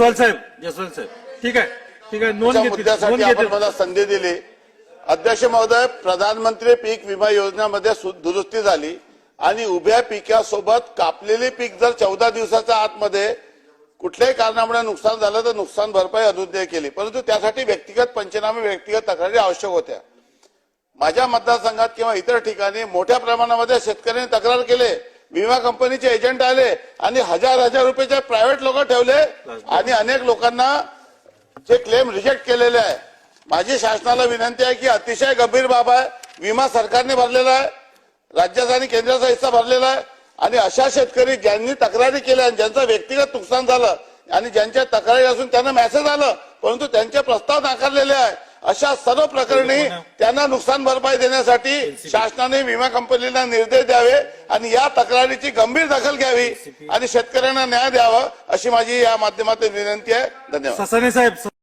जसवाल साहेब जसवाल साहेब. ठीक आहे ठीक आहे नोंद घेतली मुद्द्यासाठी नोंद आपण घेतली. मला संधी दिली. अध्यक्ष महोदय प्रधानमंत्री पीक विमा योजनेमध्ये सु- दुरुस्ती झाली आणि उभ्या पिकासोबत कापलेले पीक जर चौदा दिवसाच्या आतमध्ये कुठल्याही कारणामुळे नुकसान झालं तर नुकसान भरपाई अनुज्ञेय केली. परंतु त्यासाठी व्यक्तिगत पंचनामे व्यक्तिगत तक्रारी आवश्यक होत्या. माझ्या मतदारसंघात किंवा इतर ठिकाणी मोठ्या प्रमाणामध्ये शेतकऱ्यांनी तक्रार केले. विमा कंपनीचे एजंट आले आणि हजार हजार रुपयाचे प्रायव्हेट लोक ठेवले. आणि अनेक लोकांना जे क्लेम रिजेक्ट केलेले आहे. माझी शासनाला विनंती आहे की अतिशय गंभीर बाब आहे. विमा सरकारने भरलेला आहे. राज्याचा आणि केंद्राचा हिस्सा भरलेला आहे. आणि अशा शेतकरी ज्यांनी तक्रारी केल्या आणि ज्यांचं व्यक्तिगत नुकसान झालं आणि ज्यांच्या तक्रारी असून त्यांना मेसेज आलं परंतु त्यांचे प्रस्ताव नाकारलेले आहे. अशा सर्व प्रकरणी त्यांना नुकसान भरपाई देण्यासाठी शासनाने विमा कंपनीला निर्देश द्यावे आणि या तक्रारीची गंभीर दखल घ्यावी आणि शेतकऱ्यांना न्याय द्यावा अशी माझी या माध्यमातून विनंती आहे. धन्यवाद. ससाने साहेब